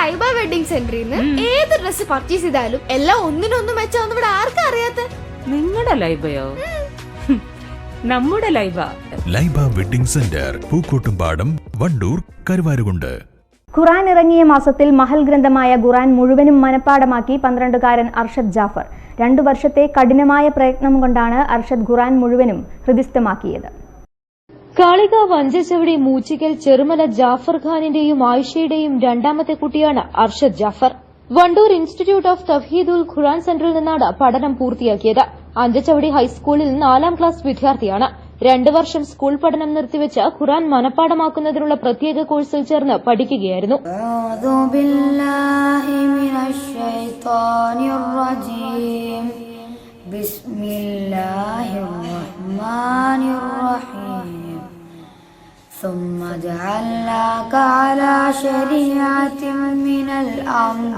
Laiba wedding സെന്ററിൽ നിന്ന് ഏത് ഡ്രസ് പർച്ചേസ് ചെയ്താലും എല്ലാം ഒന്നിനൊന്നും മെച്ചാന്ന് ഇവിടെ ആർക്കും അറിയാത്ത? നിങ്ങളുടെ ലൈബയോ? നമ്മുടെ Laiba. Laiba wedding centre Pookkottumpadam Wandoor Karuvarakundu. ഖുറാൻ ഇറങ്ങിയ മാസത്തിൽ മഹൽ ഗ്രന്ഥമായ ഖുറാൻ മുഴുവനും മനഃപ്പാടമാക്കി പന്ത്രണ്ടുകാരൻ അർഷദ് ജാഫർ. രണ്ടു വർഷത്തെ കഠിനമായ പ്രയത്നം കൊണ്ടാണ് അർഷദ് ഖുറാൻ മുഴുവനും ഹൃദിസ്ഥമാക്കിയത്. കാളിക വഞ്ചച്ചവിടെ മൂച്ചിക്കൽ ചെറുമല ജാഫർ ഖാനിന്റെയും ആയിഷയുടെയും രണ്ടാമത്തെ കുട്ടിയാണ് അർഷദ് ജാഫർ. വണ്ടൂർ ഇൻസ്റ്റിറ്റ്യൂട്ട് ഓഫ് തഫ്ഹീദുൽ ഖുറാൻ സെന്ററിൽ നിന്നാണ് പഠനം പൂർത്തിയാക്കിയത്. അഞ്ചച്ചവടി ഹൈസ്കൂളിൽ നാലാം ക്ലാസ് വിദ്യാർത്ഥിയാണ്. രണ്ട് വർഷം സ്കൂൾ പഠനം നിർത്തിവെച്ച് ഖുറാൻ മനഃപ്പാടമാക്കുന്നതിനുള്ള പ്രത്യേക കോഴ്സിൽ ചേർന്ന് പഠിക്കുകയായിരുന്നു. ബിസ്മില്ലാഹിർ റഹ്മാനിർ റഹീം ثم جعلناك على شريعة من الأمر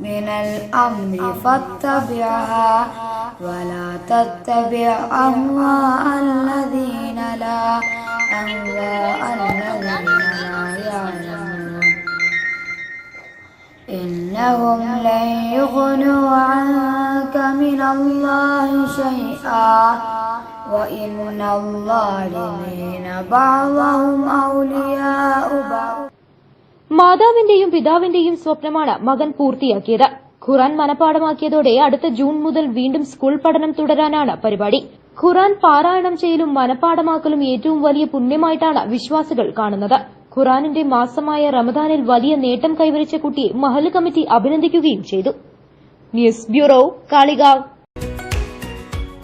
من الأمر فاتبعها ولا تتبع أهواء الذين لا أهواء الذين لا يعلمون. إنهم لن يغنوا عنك من الله شيئا. وإن الظالمين بعضهم أولياء بعض മാതാവിന്റെയും പിതാവിന്റെയും സ്വപ്നമാണ് മകൻ പൂർത്തിയാക്കിയത് ഖുറാൻ മനഃപ്പാടമാക്കിയതോടെ അടുത്ത ജൂൺ മുതൽ വീണ്ടും സ്കൂൾ പഠനം തുടരാനാണ് പരിപാടി ഖുറാൻ പാരായണം ചെയ്യലും മനഃപ്പാടമാക്കലും ഏറ്റവും വലിയ പുണ്യമായിട്ടാണ് വിശ്വാസികൾ കാണുന്നത് ഖുറാനിന്റെ മാസമായ റമദാനിൽ വലിയ നേട്ടം കൈവരിച്ച കുട്ടിയെ മഹൽ കമ്മിറ്റി അഭിനന്ദിക്കുകയും ചെയ്തു ന്യൂസ് ബ്യൂറോ കാളികാവ്